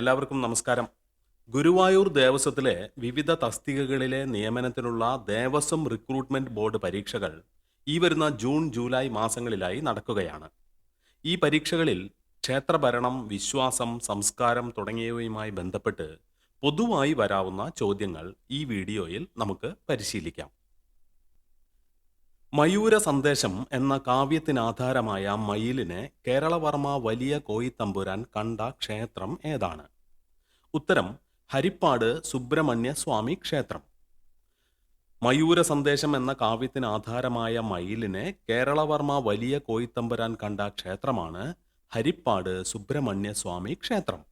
എല്ലാവർക്കും നമസ്കാരം. ഗുരുവായൂർ ദേവസ്വത്തിലെ വിവിധ തസ്തികകളിലെ നിയമനത്തിനുള്ള ദേവസ്വം റിക്രൂട്ട്മെന്റ് ബോർഡ് പരീക്ഷകൾ ഈ വരുന്ന ജൂൺ ജൂലൈ മാസങ്ങളിലായി നടക്കുകയാണ്. ഈ പരീക്ഷകളിൽ ക്ഷേത്രഭരണം വിശ്വാസം സംസ്കാരം തുടങ്ങിയവയുമായി ബന്ധപ്പെട്ട് പൊതുവായി വരാവുന്ന ചോദ്യങ്ങൾ ഈ വീഡിയോയിൽ നമുക്ക് പരിശീലിക്കാം. മയൂര സന്ദേശം എന്ന കാവ്യത്തിനാധാരമായ മയിലിനെ കേരളവർമ്മ വലിയ കോയിത്തമ്പുരാൻ കണ്ട ക്ഷേത്രം ഏതാണ്? ഉത്തരം ഹരിപ്പാട് സുബ്രഹ്മണ്യ സ്വാമി ക്ഷേത്രം. മയൂര സന്ദേശം എന്ന കാവ്യത്തിന് ആധാരമായ മയിലിനെ കേരളവർമ്മ വലിയ കോയിത്തമ്പുരാൻ കണ്ട ക്ഷേത്രമാണ് ഹരിപ്പാട് സുബ്രഹ്മണ്യ സ്വാമി ക്ഷേത്രം.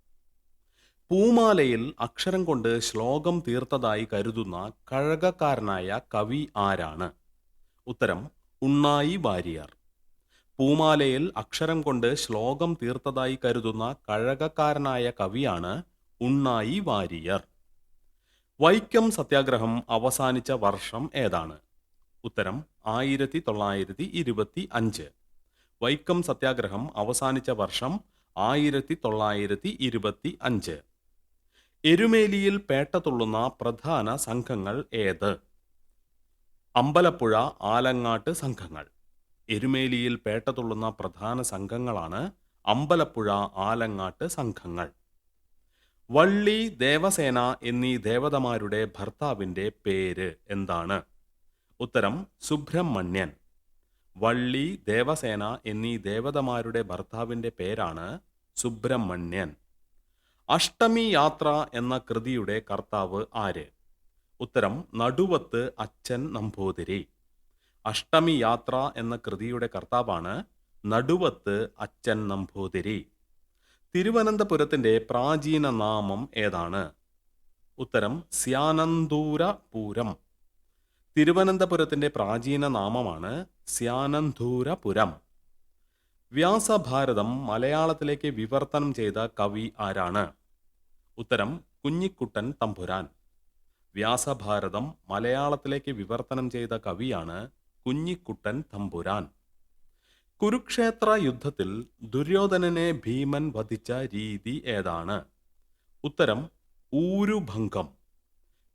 പൂമാലയിൽ അക്ഷരം കൊണ്ട് ശ്ലോകം തീർത്തതായി കരുതുന്ന കഴകക്കാരനായ കവി ആരാണ്? ഉത്തരം ഉണ്ണായി വാരിയർ. പൂമാലയിൽ അക്ഷരം കൊണ്ട് ശ്ലോകം തീർത്തതായി കരുതുന്ന കഴകക്കാരനായ കവിയാണ് ഉണ്ണായി വാരിയർ. വൈക്കം സത്യാഗ്രഹം അവസാനിച്ച വർഷം ഏതാണ്? ഉത്തരം ആയിരത്തി തൊള്ളായിരത്തി ഇരുപത്തി അഞ്ച് വൈക്കം സത്യാഗ്രഹം അവസാനിച്ച വർഷം ആയിരത്തി തൊള്ളായിരത്തി ഇരുപത്തി അഞ്ച് എരുമേലിയിൽ പേട്ട തുള്ളുന്ന പ്രധാന സംഘങ്ങൾ ഏത്? അമ്പലപ്പുഴ ആലങ്ങാട്ട് സംഘങ്ങൾ. എരുമേലിയിൽ പേട്ടതുള്ളുന്ന പ്രധാന സംഘങ്ങളാണ് അമ്പലപ്പുഴ ആലങ്ങാട്ട് സംഘങ്ങൾ. വള്ളി ദേവസേന എന്നീ ദേവതമാരുടെ ഭർത്താവിന്റെ പേര് എന്താണ്? ഉത്തരം സുബ്രഹ്മണ്യൻ. വള്ളി ദേവസേന എന്നീ ദേവതമാരുടെ ഭർത്താവിന്റെ പേരാണ് സുബ്രഹ്മണ്യൻ. അഷ്ടമി യാത്ര എന്ന കൃതിയുടെ കർത്താവ് ആര്? ഉത്തരം നടുവത്ത് അച്ഛൻ നമ്പൂതിരി. അഷ്ടമി യാത്ര എന്ന കൃതിയുടെ കർത്താവാണ് നടുവത്ത് അച്ഛൻ നമ്പൂതിരി. തിരുവനന്തപുരത്തിന്റെ പ്രാചീന നാമം ഏതാണ്? ഉത്തരം സ്യാനന്തൂരപുരം തിരുവനന്തപുരത്തിന്റെ പ്രാചീന നാമമാണ് സ്യാനന്ദൂരപുരം. വ്യാസഭാരതം മലയാളത്തിലേക്ക് വിവർത്തനം ചെയ്ത കവി ആരാണ്? ഉത്തരം കുഞ്ഞിക്കുട്ടൻ തമ്പുരാൻ. വ്യാസഭാരതം മലയാളത്തിലേക്ക് വിവർത്തനം ചെയ്ത കവിയാണ് കുഞ്ഞിക്കുട്ടൻ തമ്പുരാൻ. കുരുക്ഷേത്ര യുദ്ധത്തിൽ ദുര്യോധനനെ ഭീമൻ വധിച്ച രീതി ഏതാണ്? ഉത്തരം ഊരുഭംഗം.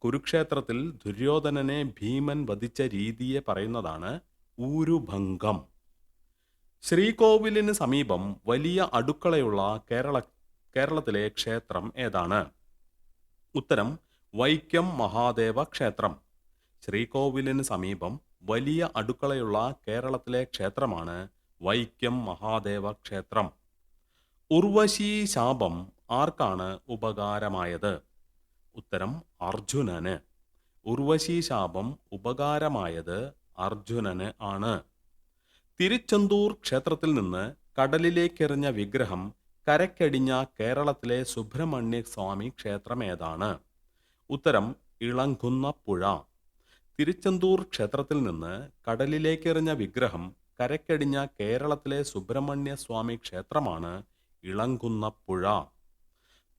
കുരുക്ഷേത്രത്തിൽ ദുര്യോധനനെ ഭീമൻ വധിച്ച രീതിയെ പറയുന്നതാണ് ഊരുഭംഗം. ശ്രീകോവിലിന് സമീപം വലിയ അടുക്കളയുള്ള കേരള കേരളത്തിലെ ക്ഷേത്രം ഏതാണ്? ഉത്തരം വൈക്കം മഹാദേവ ക്ഷേത്രം. ശ്രീകോവിലിന് സമീപം വലിയ അടുക്കളയുള്ള കേരളത്തിലെ ക്ഷേത്രമാണ് വൈക്കം മഹാദേവ ക്ഷേത്രം. ഉർവശി ശാപം ആർക്കാണ് ഉപകാരമായത്? ഉത്തരം അർജുനന്. ഉർവശി ശാപം ഉപകാരമായത് അർജുനന് ആണ്. തിരുച്ചെന്തൂർ ക്ഷേത്രത്തിൽ നിന്ന് കടലിലേക്കെറിഞ്ഞ വിഗ്രഹം കരക്കടിഞ്ഞ കേരളത്തിലെ സുബ്രഹ്മണ്യ സ്വാമി ക്ഷേത്രം ഏതാണ് ഉത്തരം ഇളങ്കുന്ന പുഴ. തിരുച്ചെന്തൂർ ക്ഷേത്രത്തിൽ നിന്ന് കടലിലേക്കെറിഞ്ഞ വിഗ്രഹം കരക്കടിഞ്ഞ കേരളത്തിലെ സുബ്രഹ്മണ്യ സ്വാമി ക്ഷേത്രമാണ് ഇളങ്കുന്ന പുഴ.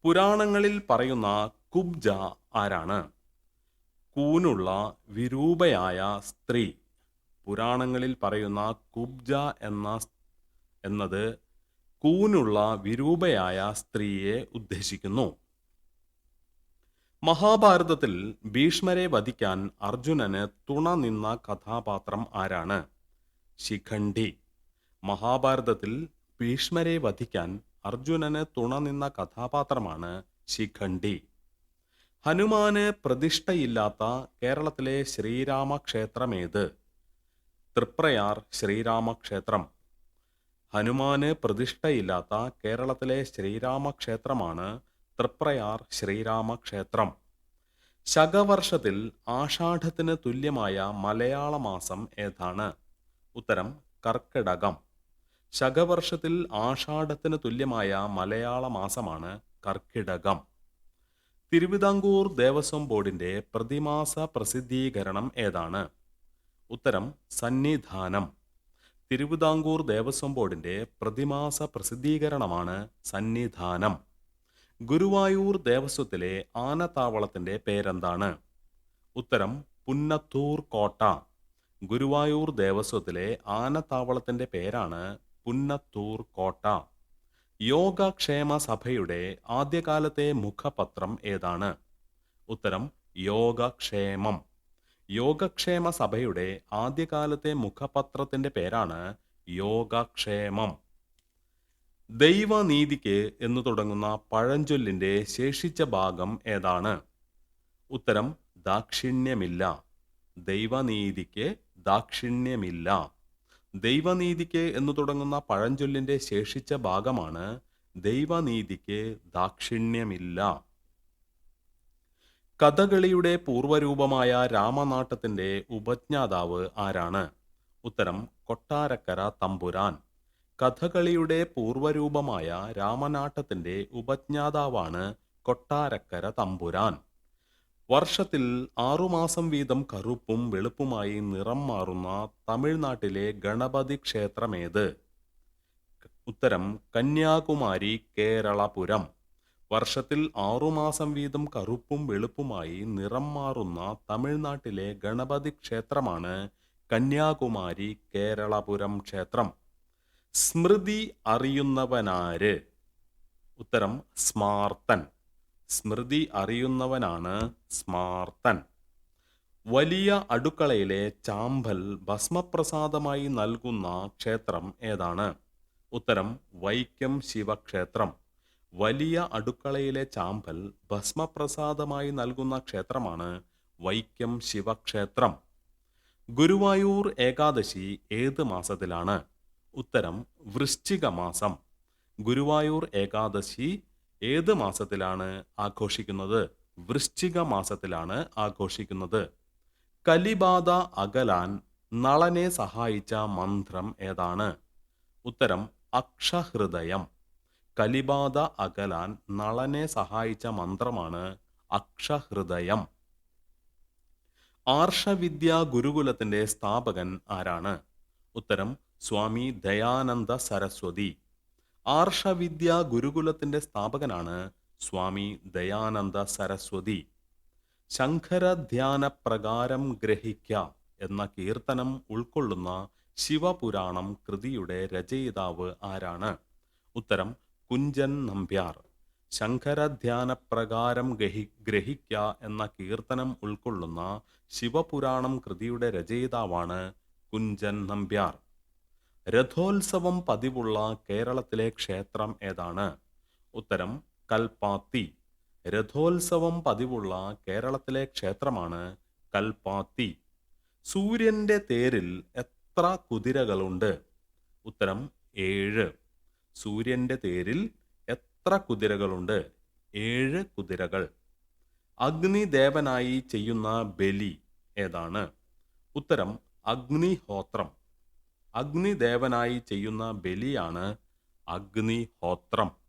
പുരാണങ്ങളിൽ പറയുന്ന കുബ്ജ ആരാണ്? കൂനുള്ള വിരൂപയായ സ്ത്രീ. പുരാണങ്ങളിൽ പറയുന്ന കുബ്ജ എന്ന എന്നത് കൂനുള്ള വിരൂപയായ സ്ത്രീയെ ഉദ്ദേശിക്കുന്നു. മഹാഭാരതത്തിൽ ഭീഷ്മരെ വധിക്കാൻ അർജുനന് തുണ നിന്ന കഥാപാത്രം ആരാണ്? ശിഖണ്ഡി. മഹാഭാരതത്തിൽ ഭീഷ്മരെ വധിക്കാൻ അർജുനന് തുണ നിന്ന കഥാപാത്രമാണ് ശിഖണ്ഡി. ഹനുമാന് പ്രതിഷ്ഠയില്ലാത്ത കേരളത്തിലെ ശ്രീരാമക്ഷേത്രമേത്? തൃപ്രയാർ ശ്രീരാമക്ഷേത്രം. ഹനുമാന് പ്രതിഷ്ഠയില്ലാത്ത കേരളത്തിലെ ശ്രീരാമക്ഷേത്രമാണ് തൃപ്രയാർ ശ്രീരാമക്ഷേത്രം. ശകവർഷത്തിൽ ആഷാഢത്തിന് തുല്യമായ മലയാള മാസം ഏതാണ്? ഉത്തരം കർക്കിടകം. ശകവർഷത്തിൽ ആഷാഢത്തിന് തുല്യമായ മലയാള മാസമാണ് കർക്കിടകം. തിരുവിതാംകൂർ ദേവസ്വം ബോർഡിന്റെ പ്രതിമാസ പ്രസിദ്ധീകരണം ഏതാണ്? ഉത്തരം സന്നിധാനം. തിരുവിതാംകൂർ ദേവസ്വം ബോർഡിന്റെ പ്രതിമാസ പ്രസിദ്ധീകരണമാണ് സന്നിധാനം. ഗുരുവായൂർ ദേവസ്വത്തിലെ ആനത്താവളത്തിന്റെ പേരെന്താണ്? ഉത്തരം പുന്നത്തൂർ കോട്ട. ഗുരുവായൂർ ദേവസ്വത്തിലെ ആനത്താവളത്തിന്റെ പേരാണ് പുന്നത്തൂർ കോട്ട. യോഗക്ഷേമ സഭയുടെ ആദ്യകാലത്തെ മുഖപത്രം ഏതാണ്? ഉത്തരം യോഗക്ഷേമം. യോഗക്ഷേമ സഭയുടെ ആദ്യകാലത്തെ മുഖപത്രത്തിന്റെ പേരാണ് യോഗക്ഷേമം. ദൈവനീതിക്ക് എന്ന് തുടങ്ങുന്ന പഴഞ്ചൊല്ലിന്റെ ശേഷിച്ച ഭാഗം ഏതാണ്? ഉത്തരം ദാക്ഷിണ്യമില്ല. ദൈവനീതിക്ക് ദാക്ഷിണ്യമില്ല. ദൈവനീതിക്ക് എന്ന് തുടങ്ങുന്ന പഴഞ്ചൊല്ലിന്റെ ശേഷിച്ച ഭാഗമാണ് ദൈവനീതിക്ക് ദാക്ഷിണ്യമില്ല. കഥകളിയുടെ പൂർവരൂപമായ രാമനാട്ടത്തിന്റെ ഉപജ്ഞാതാവ് ആരാണ്? ഉത്തരം കൊട്ടാരക്കര തമ്പുരാൻ. കഥകളിയുടെ പൂർവരൂപമായ രാമനാട്ടത്തിന്റെ ഉപജ്ഞാതാവാണ് കൊട്ടാരക്കര തമ്പുരാൻ. വർഷത്തിൽ ആറുമാസം വീതം കറുപ്പും വെളുപ്പുമായി നിറം മാറുന്ന തമിഴ്നാട്ടിലെ ഗണപതി ക്ഷേത്രമേത്? ഉത്തരം കന്യാകുമാരി കേരളപുരം. വർഷത്തിൽ ആറുമാസം വീതം കറുപ്പും വെളുപ്പുമായി നിറം മാറുന്ന തമിഴ്നാട്ടിലെ ഗണപതി ക്ഷേത്രമാണ് കന്യാകുമാരി കേരളപുരം ക്ഷേത്രം. സ്മൃതി അറിയുന്നവനാര്? ഉത്തരം സ്മാർത്തൻ. സ്മൃതി അറിയുന്നവനാണ് സ്മാർത്തൻ. വലിയ അടുക്കളയിലെ ചാമ്പൽ ഭസ്മപ്രസാദമായി നൽകുന്ന ക്ഷേത്രം ഏതാണ്? ഉത്തരം വൈക്കം ശിവക്ഷേത്രം. വലിയ അടുക്കളയിലെ ചാമ്പൽ ഭസ്മപ്രസാദമായി നൽകുന്ന ക്ഷേത്രമാണ് വൈക്കം ശിവക്ഷേത്രം. ഗുരുവായൂർ ഏകാദശി ഏത് മാസത്തിലാണ്? ഉത്തരം വൃശ്ചിക മാസം. ഗുരുവായൂർ ഏകാദശി ഏത് മാസത്തിലാണ് ആഘോഷിക്കുന്നത്? വൃശ്ചിക മാസത്തിലാണ് ആഘോഷിക്കുന്നത്. കലിബാധ അകലാൻ നളനെ സഹായിച്ച മന്ത്രം ഏതാണ്? ഉത്തരം അക്ഷഹൃദയം. കലിബാധ അകലാൻ നളനെ സഹായിച്ച മന്ത്രമാണ് അക്ഷഹൃദയം. ആർഷവിദ്യ ഗുരുകുലത്തിന്റെ സ്ഥാപകൻ ആരാണ്? ഉത്തരം സ്വാമി ദയാനന്ദ സരസ്വതി. ആർഷവിദ്യ ഗുരുകുലത്തിന്റെ സ്ഥാപകനാണ് സ്വാമി ദയാനന്ദ സരസ്വതി. ശങ്കരധ്യാന പ്രകാരം ഗ്രഹിക്ക എന്ന കീർത്തനം ഉൾക്കൊള്ളുന്ന ശിവപുരാണം കൃതിയുടെ രചയിതാവ് ആരാണ്? ഉത്തരം കുഞ്ചൻ നമ്പ്യാർ. ശങ്കരധ്യാന പ്രകാരം ഗ്രഹി ഗ്രഹിക്ക എന്ന കീർത്തനം ഉൾക്കൊള്ളുന്ന ശിവപുരാണം കൃതിയുടെ രചയിതാവാണ് കുഞ്ചൻ നമ്പ്യാർ. രഥോത്സവം പതിവുള്ള കേരളത്തിലെ ക്ഷേത്രം ഏതാണ്? ഉത്തരം കൽപ്പാത്തി. രഥോത്സവം പതിവുള്ള കേരളത്തിലെ ക്ഷേത്രമാണ് കൽപ്പാത്തി. സൂര്യന്റെ തേരിൽ എത്ര കുതിരകളുണ്ട്? ഉത്തരം ഏഴ്. സൂര്യന്റെ തേരിൽ എത്ര കുതിരകളുണ്ട്? ഏഴ് കുതിരകൾ. അഗ്നിദേവനായി ചെയ്യുന്ന ബലി ഏതാണ്? ഉത്തരം അഗ്നിഹോത്രം. അഗ്നിദേവനായി ചെയ്യുന്ന ബലിയാണ് അഗ്നിഹോത്രം.